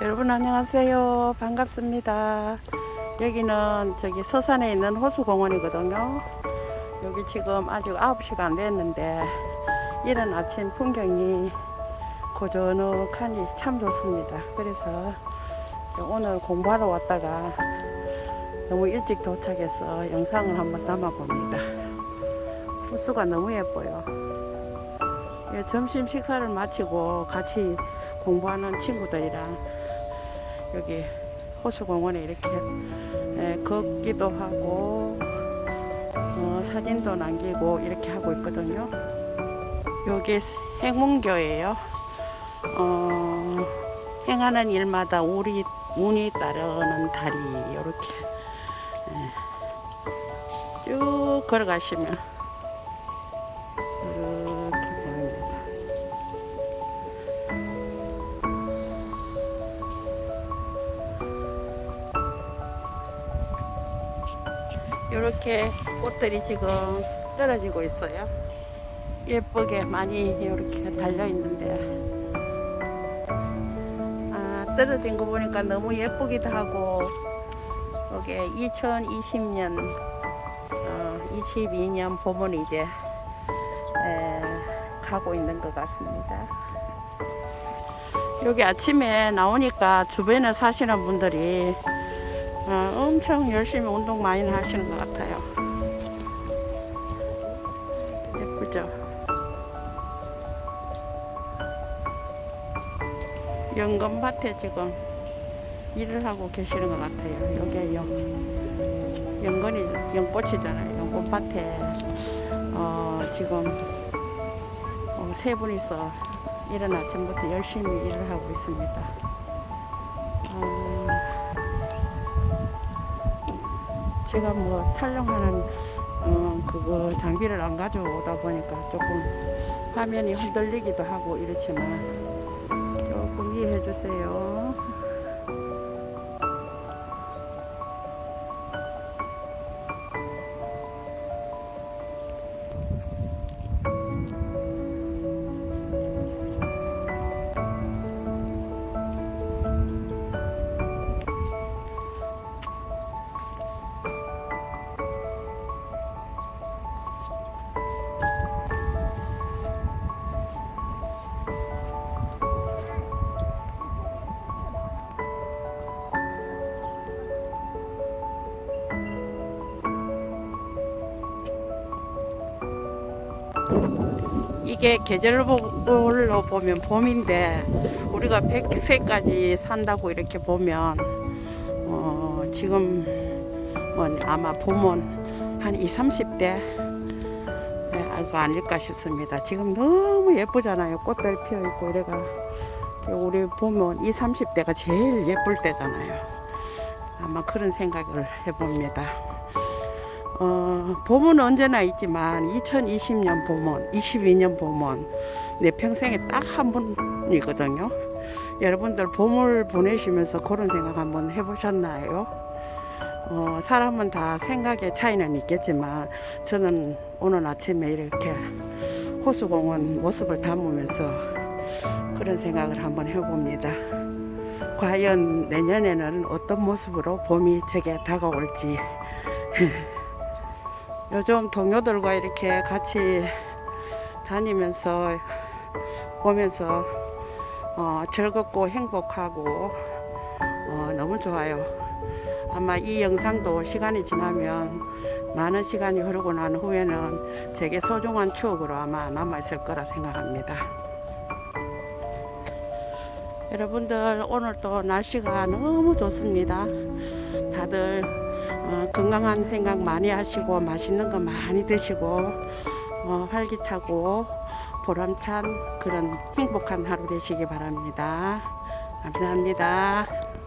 여러분 안녕하세요. 반갑습니다. 여기는 저기 서산에 있는 호수공원이거든요. 여기 지금 아직 9시가 안 됐는데 이른 아침 풍경이 고저넉하니 참 좋습니다. 그래서 오늘 공부하러 왔다가 너무 일찍 도착해서 영상을 한번 담아 봅니다. 호수가 너무 예뻐요. 예, 점심 식사를 마치고 같이 공부하는 친구들이랑 여기 호수공원에 이렇게 예, 걷기도 하고 어, 사진도 남기고 이렇게 하고 있거든요. 여기 행문교예요. 어, 행하는 일마다 우리 운이 따르는 다리 이렇게 예. 쭉 걸어가시면 이렇게 꽃들이 지금 떨어지고 있어요. 예쁘게 많이 이렇게 달려 있는데 아, 떨어진 거 보니까 너무 예쁘기도 하고 이게 2020년 어, 22년 봄은 이제 에, 가고 있는 것 같습니다. 여기 아침에 나오니까 주변에 사시는 분들이 어, 엄청 열심히 운동 많이 하시는 것 같아요. 예쁘죠? 연금밭에 지금 일을 하고 계시는 것 같아요. 여기 연, 연근이, 연꽃이잖아요. 연꽃밭에 어, 지금 어, 세 분이서 이른 아침부터 열심히 일을 하고 있습니다. 어, 제가 뭐 촬영하는 어, 그거 장비를 안 가져오다 보니까 조금 화면이 흔들리기도 하고 이렇지만 조금 이해해 주세요. 이게 계절로 보면 봄인데 우리가 100세까지 산다고 이렇게 보면 어, 지금 뭐 아마 봄은 한 20, 30대 네, 알고 아닐까 싶습니다. 지금 너무 예쁘잖아요. 꽃들이 피어 있고 이래가 우리 보면 20, 30대가 제일 예쁠 때잖아요. 아마 그런 생각을 해봅니다. 어, 봄은 언제나 있지만 2020년 봄은 22년 봄은 내 평생에 딱 한 번이거든요. 여러분들 봄을 보내시면서 그런 생각 한번 해보셨나요? 어, 사람은 다 생각의 차이는 있겠지만 저는 오늘 아침에 이렇게 호수공원 모습을 담으면서 그런 생각을 한번 해봅니다. 과연 내년에는 어떤 모습으로 봄이 제게 다가올지 요즘 동료들과 이렇게 같이 다니면서 보면서 어, 즐겁고 행복하고 어, 너무 좋아요. 아마 이 영상도 시간이 지나면 많은 시간이 흐르고 난 후에는 제게 소중한 추억으로 아마 남아있을 거라 생각합니다. 여러분들 오늘 또 날씨가 너무 좋습니다. 다들 어, 건강한 생각 많이 하시고 맛있는 거 많이 드시고 어, 활기차고 보람찬 그런 행복한 하루 되시기 바랍니다. 감사합니다.